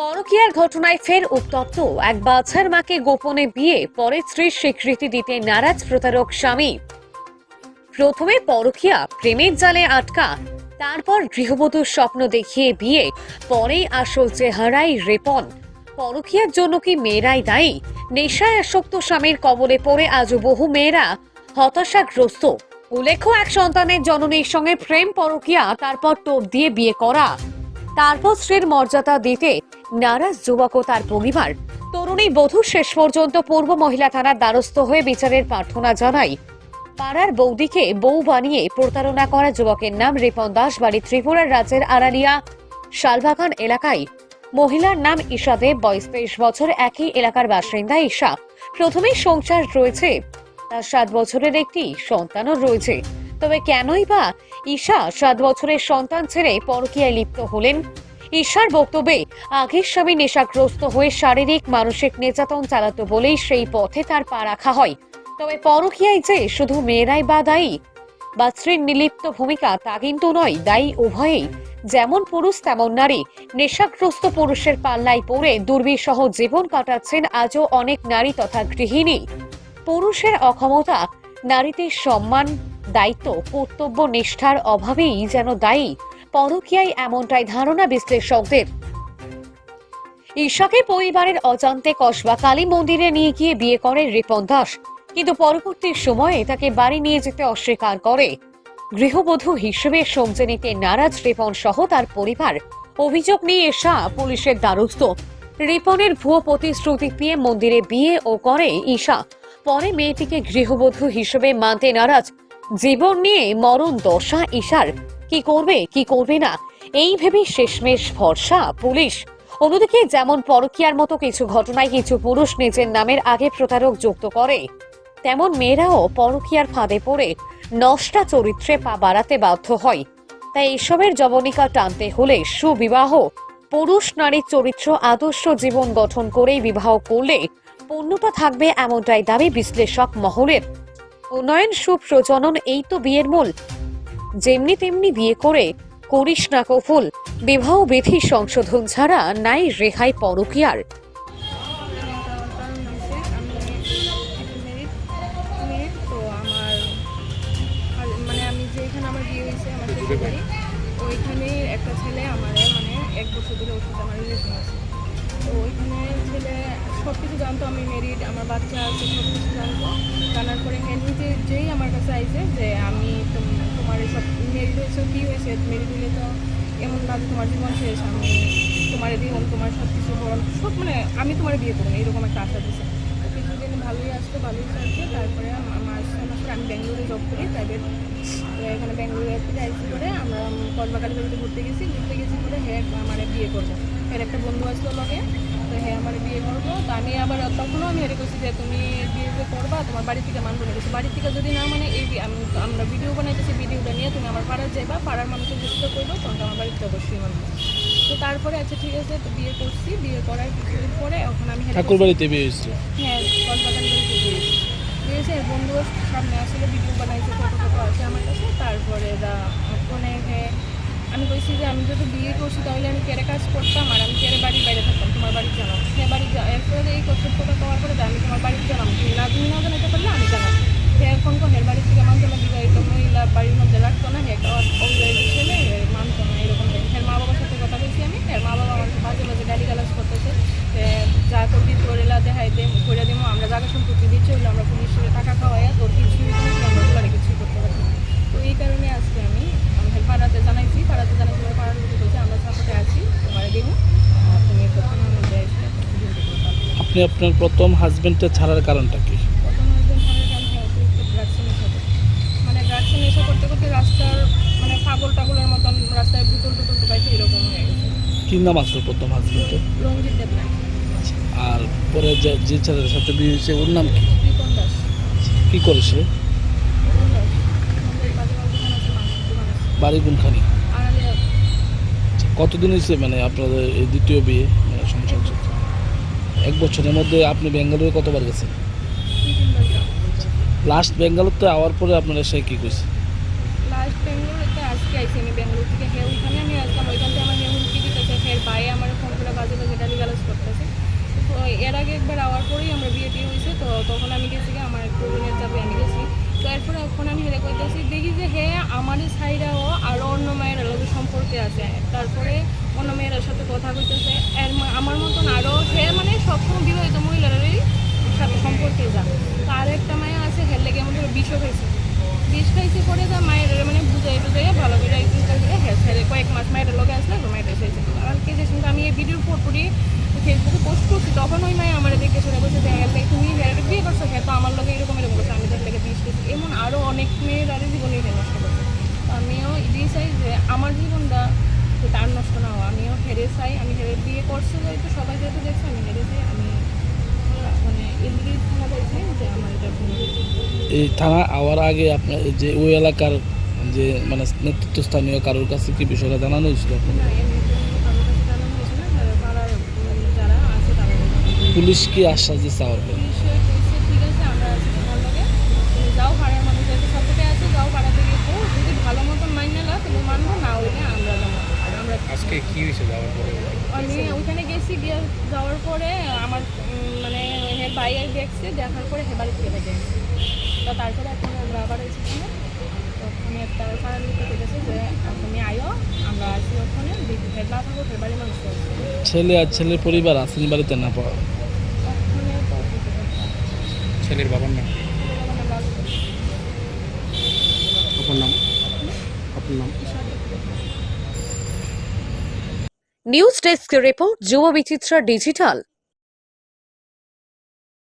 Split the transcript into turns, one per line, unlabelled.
পরকীয়ার ঘটনায় ফের উত্তপ্ত। এক বাচ্চার মাকে গোপনে বিয়ে, পরে স্ত্রীর স্বীকৃতি দিতে নারাজ প্রতারক স্বামী। প্রথমে পরকীয়া প্রেমের জালে আটকা, তারপর গৃহবধূর স্বপ্ন দেখিয়ে বিয়ে, পরেই আসল চেহারাই রেপন পরকীয়ার জন্য কি মেয়েরাই দায়ী? নেশায় আসক্ত স্বামীর কবলে পড়ে আজও বহু মেয়েরা হতাশাগ্রস্ত। উল্লেখ্য, এক সন্তানের জননীর সঙ্গে প্রেম, পরকীয়া, তারপর টোপ দিয়ে বিয়ে করা। তারপর স্ত্রীর মর্যাদা দিতে নারাজ যুবক ও তার পরিবার। তরুণী বধূ শেষ পর্যন্ত পূর্ব মহিলা থানার দ্বারস্থ হয়ে বিচারের প্রার্থনা জানায়। পাড়ার বৌদিকে বউ বানিয়ে প্রতারণা করা যুবকের নাম রিপন দাস, বাড়ি ত্রিপুরার রাজ্যের আড়ালিয়া, শালবাগান এলাকায়। মহিলার নাম ঈশা দেব, বয়স তেইশ বছর, একই এলাকার বাসিন্দা ঈশা। প্রথমেই সংসার রয়েছে, তার সাত বছরের একটি সন্তানও রয়েছে। তবে কেনই বা ঈশা সাত বছরের সন্তান ছেড়ে পরকীয়ায় লিপ্ত হলেন? ঈশার বক্তব্যে, আগের স্বামী নেশাগ্রস্ত হয়ে শারীরিক, মানসিক নির্যাতন চালাতো বলেই সেই পথে তার পা রাখা হয়। তবে পরকীয়ায় যে শুধু মেয়েরাই বা দায়ী বা স্ত্রীর নিলিপ্ত ভূমিকা তা কিন্তু নয়, দায়ী উভয়েই। যেমন পুরুষ, তেমন নারী। নেশাগ্রস্ত পুরুষের পাল্লায় পড়ে দুর্বিসহ জীবন কাটাচ্ছেন আজও অনেক নারী তথা গৃহিণী। পুরুষের অক্ষমতা, নারীদের সম্মান দায়িত্ব কর্তব্য নিষ্ঠার অভাবেই যেন দায়ী। পরকীয়ায় এমনটাই ধারণা বিশ্লেষকদের। ঈশাকে পরিবারের অজান্তে কসবা কালী মন্দিরে নিয়ে গিয়ে বিয়ে করে রিপন দাস। কিন্তু পরবর্তী সময়ে তাকে বাড়ি নিয়ে যেতে অস্বীকার করে। গৃহবধূ হিসেবে সমঝে নিতে নারাজ রিপন সহ তার পরিবার। অভিযোগ নিয়ে এসা পুলিশের দ্বারস্থ। রিপনের ভুয়ো প্রতিশ্রুতি দিয়ে মন্দিরে বিয়ে ও করে ঈশা। পরে মেয়েটিকে গৃহবধূ হিসেবে মানতে নারাজ। জীবন নিয়ে মরণ দশা, ইশার। কি করবে কি করবে না? এই ভেবে শেষমেশ ভরসা, পুলিশ। অন্যদিকে যেমন পরকীয়ার মতো কিছু ঘটনায় কিছু পুরুষ নিজের নামের আগে প্রতারক যুক্ত করে, তেমন মেয়েরাও পরকীয়ার ফাঁদে পড়ে নষ্টা চরিত্রে পা বাড়াতে বাধ্য হয়। তাই এসবের জবনিকা টানতে হলে সুবিবাহ, পুরুষ নারীর চরিত্র আদর্শ জীবন গঠন করেই বিবাহ করলে পূর্ণতা থাকবে এমনটাই দাবি বিশ্লেষক মহলের। উন্নয়ন সুপ্রজনন এই তো বিয়ের মূল। যেমনি তেমনি বিয়ে করে করিস না কফুল। বিবাহ বিধি সংশোধন ছাড়া নাই রেহাই পরকীয়ার।
মানে ওইখানে একটা ছেলে আমার মানে এক বছর ধরে সাথে আমার রিলেশন সব কিছু জানতো, আমি মেরিট আমার বাচ্চা আছে সব কিছু জানতো। জানার পরে নিজে যেই আমার কাছে আইছে যে আমি তোম- তোমার সব মেরিট হয়েছে, কী হয়েছে? মেরিট হলে তো এমন যে তোমার জীবন শেষ, আমি তোমার দিব, তোমার সব কিছু বল সব মানে আমি তোমার বিয়ে করব এরকম একটা আশা তো কিছুদিন ভালোই আসতো ভালোই চলছে, তারপরে আম- আমার পরে আমি ব্যাঙ্গালোরে জব করি প্রাইভেট এখানে ব্যাঙ্গালোরে আইসি করে আমরা কলবাকালী ঘুরতে গেছি ঘুরতে গেছি করে হ্যাঁ আমার বিয়ে করব। এর একটা বন্ধু আসলো লগে তো হ্যাঁ আমার বিয়ে করব। তো আমি আবার তখনও আমি এটা করছি যে তুমি বিয়ে করবা তোমার বাড়ি থেকে মানবো না। বাড়ি থেকে যদি না মানে এই আমরা ভিডিও বানাইতেছি ভিডিওটা নিয়ে তুমি আমার পাড়ার যাইবা পাড়ার মানুষের চেষ্টা করব তখন আমার বাড়িতে অবশ্যই মানবো। তো তারপরে আচ্ছা ঠিক আছে তো বিয়ে করছি। বিয়ে করার কিছুদিন পরে এখন আমি
ঠাকুর বাড়িতে বিয়ে হয়েছে?
হ্যাঁ কলকাতার বাড়িতে দিয়েছি দিয়েছে বন্ধু সামনে আসলে ভিডিও বানাইছে ফটো ফটো আছে আমার কাছে। তারপরে দা ফোনে হ্যাঁ আমি বলছি যে আমি যদি বিয়ে করছি তাহলে আমি কেড়ে কাজ করতাম আর আমি কেড়ে বাড়ির বাইরে থাকতাম, তোমার বাড়ি জানাম হ্যাঁ বাড়ি এরপরে এই কর্তব্যটা পাওয়ার পরে আমি তোমার বাড়িতে জানাম তুমি না তুমি না জানাতে পারলে আমি জানাম সে এখন তো হের বাড়ি থেকে মানতো না বিবাহিত মহিলা বাড়ির মধ্যে রাখতো না হে একটা অবিবাহিত ছেলে এ মানতো না এরকম হের মা বাবার সাথে কথা বলছি আমি হের মা বাবা আমার মাঝে মাঝে গালি গালাজ করতেছে যে যা করবি তোর এলা দেখাই দে করে দিব আমরা জায়গা সম্পত্তি দিচ্ছি হইল আমরা পুলিশের টাকা খাওয়াই তোর কিছুই কোনো আমরা তোলারে কিছুই করতে পারি না। তো এই কারণে আজকে আমি আমাদের পাড়াতে জানাইছি পাড়াতে জানাইছি পরে পাড়ার লোকে বলছে আমরা সাপোর্টে আছি তোমার দিব আর তুমি প্রথমে অনুযায়ী এসে বিয়ে করতে পারবে
আপনি আপনার প্রথম হাজবেন্ডটা ছাড়ার কারণটা কি?
প্রথম একজন থানার কারণ অতিরিক্ত ড্রাগসে নেশা মানে ড্রাগসে নেশা করতে করতে রাস্তার মানে পাগল টাগলের মতন রাস্তায় বুতল টুতল টুকাইছে এরকম হয়ে গেছে।
কি নাম আসলো প্রথম হাজবেন্ডের
রঞ্জিত দেবনাথ।
আর পরে যে যে ছেলের সাথে বিয়ে হয়েছে ওর নাম কি?
দাস।
কি করে সে? বাড়ি কোনখানি? কতদিন হয়েছে মানে আপনাদের এই দ্বিতীয় বিয়ে মানে সংসার? এক বছরের মধ্যে আপনি বেঙ্গালুরু কতবার গেছেন? লাস্ট তো বেঙ্গালুরুতে আওয়ার পরে আপনারা সে কী করছে
লাস্ট আজকে আমি আমি ওইখান থেকে আমার আমার ফোন করে গালি এর আগে একবার আওয়ার পরেই আমার বিয়ে টিয়ে হয়েছে, তো তখন আমি গেছি আমার প্রয়োজনের যাবে, আমি গেছি তো এরপরে এখন আমি হেরে করতেছি দেখি যে হ্যাঁ আমারই সাইডাও আরও অন্য মায়ের লোকের সম্পর্কে আছে। তারপরে অন্য মেয়েরার সাথে কথা কইতেছে, এর আমার মতন আরও হ্যাঁ মানে সবসময় বিবাহিত মহিলারাই সাথে সম্পর্কে যা। তো আর একটা মায়া আছে, হের লেগে আমাদের বিষও খাইছে। বিষ খাইছে পরে যা মায়ের মানে বুঝাই টুজাই ভালো করে একদিন করে হ্যাঁ ছেড়ে কয়েক মাস মায়ের লোকে আসলে মায়ের এসেছে আর কে যে আমি এই ভিডিওর পুরোপুরি ফেসবুকে পোস্ট করছি, তখন ওই মায়ে আমার দেখে শুনে বলছে যে হ্যাঁ তুমি হ্যাঁ বিয়ে করছ হ্যাঁ তো আমার লোকে এরকম এরকম করছে খেয়েছি এমন আরও অনেক মেয়ে আরও জীবনে এটা নষ্ট করছে। তো আমিও এটাই চাই যে আমার জীবনটা তার নষ্ট না হওয়া আমিও হেরে চাই আমি হেরে বিয়ে করছি যেহেতু সবাই যেহেতু দেখছে আমি হেরে চাই আমি মানে এদিকেই থাকা চাইছি যে আমার এটা
এই থানা আওয়ার আগে আপনার যে ওই এলাকার যে মানে নেতৃত্বস্থানীয় কারোর কাছে কি বিষয়টা জানানো হয়েছিল আপনার?
না এমনি কারোর কাছে জানানো হয়েছে না যারা পাড়ার উম, যারা আছে তারা
পুলিশ কি আশ্বাস দিচ্ছে আওয়ার পরে?
পুলিশে কইছে ঠিক আছে আমরা আছি তোমার লগে তুমি যাও পাড়ার মানুষ যেহেতু সাপোর্টে আছে যাও পাড়াতে গিয়ে পড়ো যদি ভালো মতন মাইন না তুমি মানবো না হইলে আমরা যাব
আজকে কি হয়েছে যাওয়ার পরে?
আমি ওইখানে গেছি গিয়ে যাওয়ার পরে আমার মানে হে ভাই দেখছে দেখার পরে হে বাড়ি থেকে দেখে তো তারপরে এখন আমরা আবার এসেছি তো ওখানে একটা সারার লিখে গেছে যে তুমি আয়ো আমরা আছি ওখানে দেখি হে না থাকো হে বাড়ি মানুষ
ছেলে আর ছেলের পরিবার আছেন বাড়িতে না পাওয়া
ওখানে
ছেলের বাবার নাম?
লাল
আপনার নাম আপনার নাম
নিউজ ডেস্ক রিপোর্ট যুব বিচিত্রা ডিজিটাল।